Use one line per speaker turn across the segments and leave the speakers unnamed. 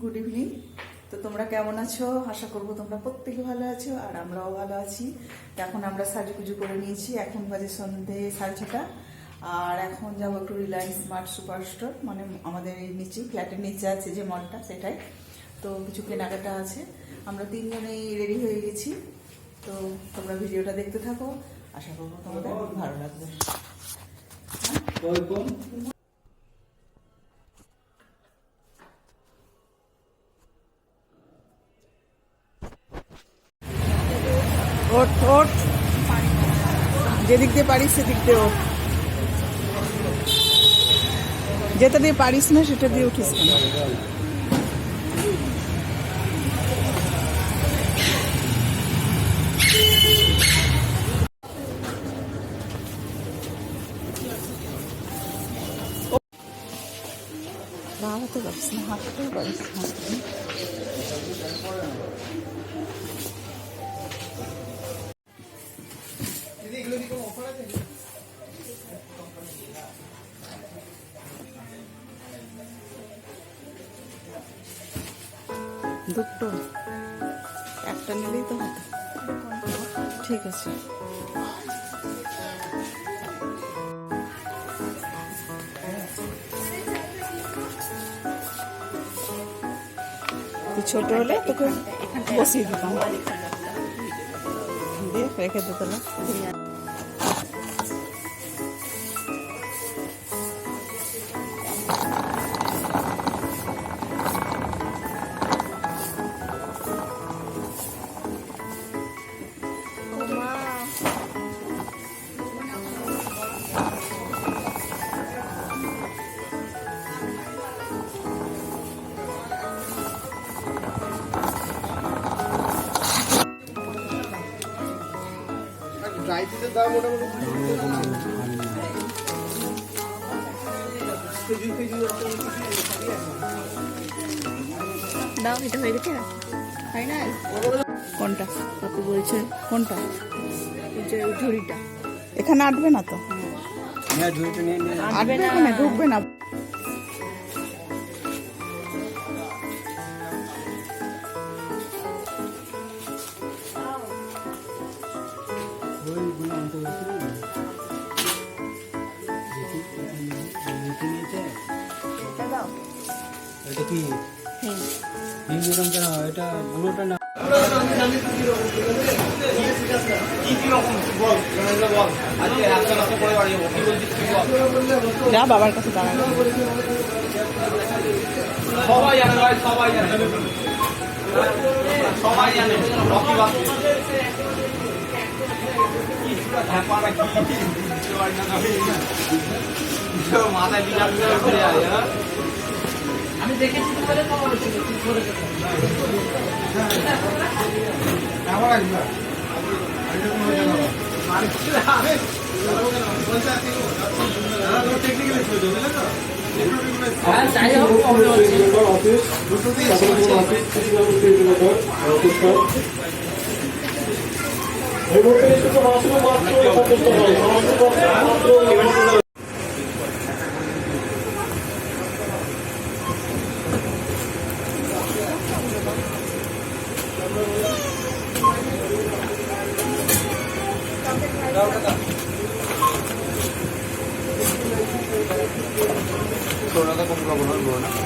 Good evening তো তোমরা কেমন আছো? আশা করব তোমরা প্রত্যেকে ভালো আছো, আর আমরাও ভালো আছি। এখন আমরা সাজুগুজু করে নিয়েছি। এখন বাজে সন্ধে সাড়ে ছটা। আর এখন যাব একটু রিলায়েন্স স্মার্ট সুপার স্টোর মানে আমাদের এই নিচে, ফ্ল্যাটের নিচে আছে যে মলটা, সেটাই। তো কিছু কেনাকাটা আছে। আমরা তিনজনেই রেডি হয়ে গেছি। তো তোমরা ভিডিওটা দেখতে থাকো। আশা করব তোমাদের ভালো লাগবে। ওঠ ওঠ যেদিক দিয়ে পারিস সেদিক দিয়ে ওঠ যেটা দিয়ে পারিস না সেটা দিয়ে উঠিস কেন দাঁড়াতে পারিস না হাঁটতেও পারিস না দুটো। একটা নিলেই তো হতো ঠিক আছে। ছোট হলে তোকে বসিয়ে দিতাম। দিয়ে রেখে দিতে না
দাম মোটামুটি
দাও এটা হয়ে গেছে? ফাইনাল?
কোনটা?
আপনি বলছেন
কোনটা?
যে ঝুড়িটা।
এখানে আটবে না তো?
হ্যাঁ
আটবে এখানে ঢুকবে না।
এটা কি?
হ্যাঁ।
হিম এরকম কেন? এটা গুঁড়োটা না?
যা বাবার কাছে দাঁড়াবে
সবাই জানে ভাই সবাই জানে। সবাই জানে। মাথায় বিরাট করে যায় হ্যাঁ? আমি দেখেছি বলে খবর হচ্ছিল তুই করে হ্যাঁ হোক প্রবলেম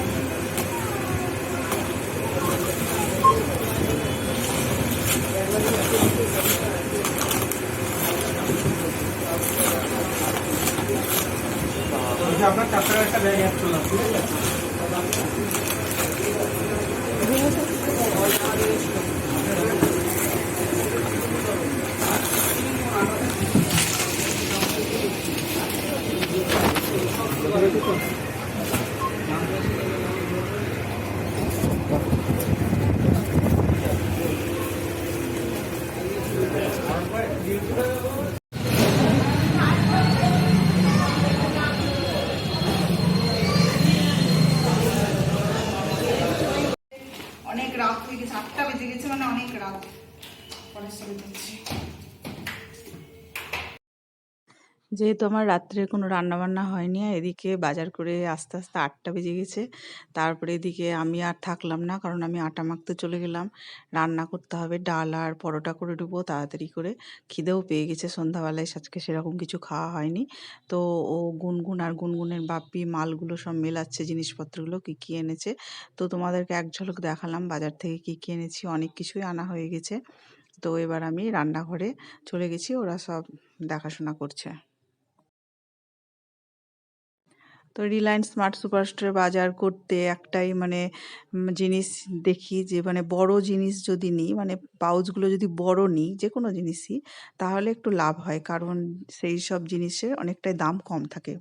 হচ্ছে আপনার চারটার একটা ব্যাগ অ্যাড করলাম ঠিক আছে
অনেক রাত হয়ে গেছে আটটা বেজে গেছে মানে অনেক রাত পরে শুরু করছি যেহেতু আমার রাত্রে কোনো রান্নাবান্না হয়নি এদিকে বাজার করে আস্তে আস্তে আটটা বেজে গেছে। তারপরে এদিকে আমি আর থাকলাম না, কারণ আমি আটা মাখতে চলে গেলাম। রান্না করতে হবে, ডাল আর পরোটা করে দেবো তাড়াতাড়ি করে। খিদেও পেয়ে গেছে সন্ধ্যাবেলায়, আজকে সেরকম কিছু খাওয়া হয়নি। তো ও গুনগুন আর গুনগুনের বাপ্পি মালগুলো সব মেলাচ্ছে, জিনিসপত্রগুলো কী কী এনেছে। তো তোমাদেরকে এক ঝলক দেখালাম, বাজার থেকে কী কী এনেছি, অনেক কিছুই আনা হয়ে গেছে। তো এবার আমি রান্নাঘরে চলে গেছি, ওরা সব দেখাশোনা করছে। তো রিলায়েন্স স্মার্ট সুপারস্টোরে বাজার করতে একটাই মানে জিনিস দেখি যে মানে বড় জিনিস যদি নিই মানে পাউচগুলো যদি বড় নিই যে কোনো জিনিসই, তাহলে একটু লাভ হয়। কারণ সেই সব জিনিসের অনেকটাই দাম কম থাকে।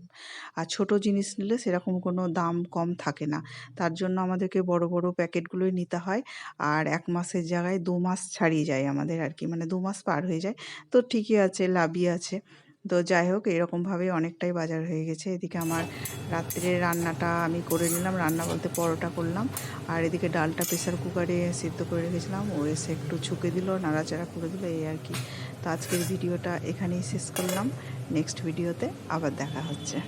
আর ছোট জিনিস নিলে সেরকম কোনো দাম কম থাকে না। তার জন্য আমাদেরকে বড় বড় প্যাকেটগুলোই নিতে হয়। আর এক মাসের জায়গায় দু মাস ছাড়িয়ে যায় আমাদের আর কি। মানে দু মাস পার হয়ে যায়। তো ঠিকই আছে, লাভই আছে। তো যাই হোক এরকমভাবে অনেকটাই বাজার হয়ে গেছে। এদিকে আমার রাত্রে রান্নাটা আমি করে নিলাম। রান্না বলতে পরোটা করলাম। আর এদিকে ডালটা প্রেশার কুকারে সিদ্ধ করে রেখেছিলাম। ও এসে একটু ছুকে দিল, নাড়াচাড়া করে দিল, এই আর কি। তো আজকের ভিডিওটা এখানেই শেষ করলাম। নেক্সট ভিডিওতে আবার দেখা হচ্ছে।